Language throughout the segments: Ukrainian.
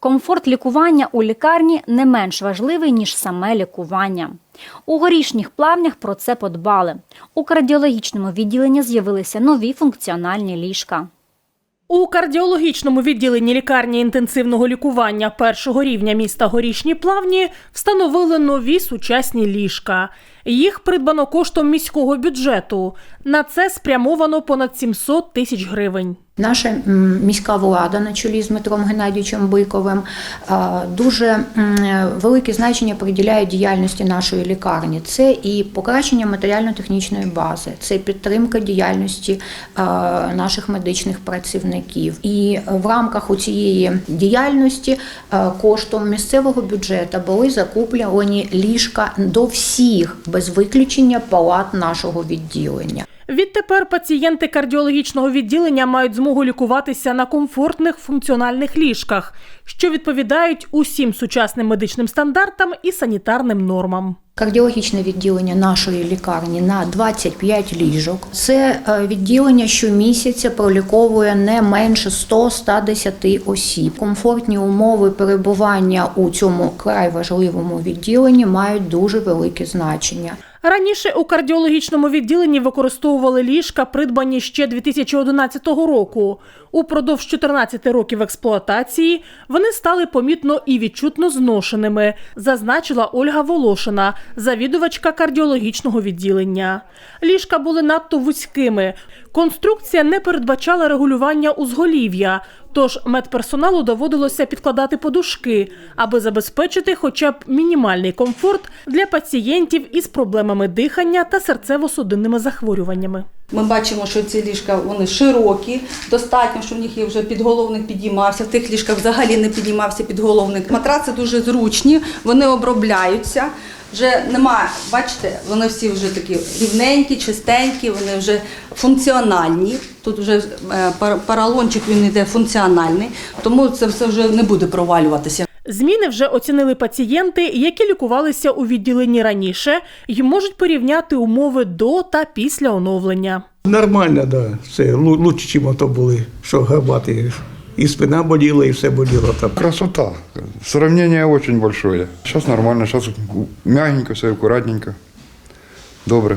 Комфорт лікування у лікарні не менш важливий, ніж саме лікування. У горішніх плавнях про це подбали. У кардіологічному відділенні з'явилися нові функціональні ліжка. У кардіологічному відділенні лікарні інтенсивного лікування першого рівня міста Горішні Плавні встановили нові сучасні ліжка. Їх придбано коштом міського бюджету. На це спрямовано понад 700 тисяч гривень. Наша міська влада на чолі з Дмитром Геннадійовичем Биковим дуже велике значення приділяє діяльності нашої лікарні. Це і покращення матеріально-технічної бази, це підтримка діяльності наших медичних працівників. І в рамках цієї діяльності коштом місцевого бюджету були закуплені ліжка до всіх без виключення палат нашого відділення. Відтепер пацієнти кардіологічного відділення мають змогу лікуватися на комфортних функціональних ліжках, що відповідають усім сучасним медичним стандартам і санітарним нормам. Кардіологічне відділення нашої лікарні на 25 ліжок. Це е, відділення щомісяця проліковує не менше 100-110 осіб. Комфортні умови перебування у цьому край важливому відділенні мають дуже велике значення. Раніше у кардіологічному відділенні використовували ліжка, придбані ще 2011 року. Упродовж 14 років експлуатації вони стали помітно і відчутно зношеними, зазначила Ольга Волошина, завідувачка кардіологічного відділення. Ліжка були надто вузькими. Конструкція не передбачала регулювання узголів'я, тож медперсоналу доводилося підкладати подушки, аби забезпечити хоча б мінімальний комфорт для пацієнтів із проблемами дихання та серцево-судинними захворюваннями. Ми бачимо, що ці ліжка вони широкі, достатньо, що в них є вже підголовник підіймався. В тих ліжках взагалі не підіймався підголовник. Матраци дуже зручні, вони обробляються. Вже немає, бачите, вони всі вже такі рівненькі, чистенькі, вони вже функціональні. Тут вже е, паралончик він йде функціональний, тому це все вже не буде провалюватися. Зміни вже оцінили пацієнти, які лікувалися у відділенні раніше, і можуть порівняти умови до та після оновлення. Нормально, да. Це лу- лучше, ніж то були, що гарбати. І спина боліла, і все боліло там. Красота. Сравнение очень большое. Сейчас нормально, сейчас мягенько, все аккуратненько. Добре.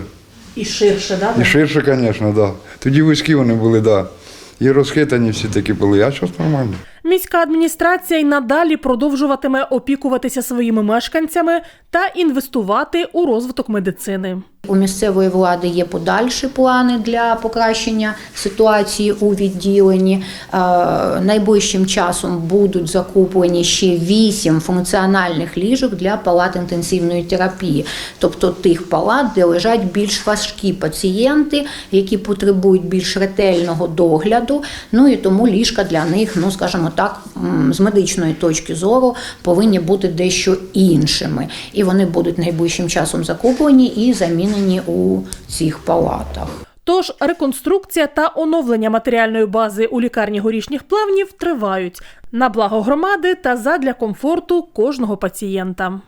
І ширше, да? І ширше, звісно, да. Тоді вузькі вони були, да. І розхитані всі такі були, а зараз нормально. Міська адміністрація й надалі продовжуватиме опікуватися своїми мешканцями та інвестувати у розвиток медицини. У місцевої влади є подальші плани для покращення ситуації у відділенні. Е, Найближчим часом будуть закуплені ще вісім функціональних ліжок для палат інтенсивної терапії, тобто тих палат, де лежать більш важкі пацієнти, які потребують більш ретельного догляду. Ну і тому ліжка для них, ну скажімо так, з медичної точки зору повинні бути дещо іншими. І вони будуть найближчим часом закуплені і замінені у цих палатах. Тож реконструкція та оновлення матеріальної бази у лікарні горішніх плавнів тривають на благо громади та задля комфорту кожного пацієнта.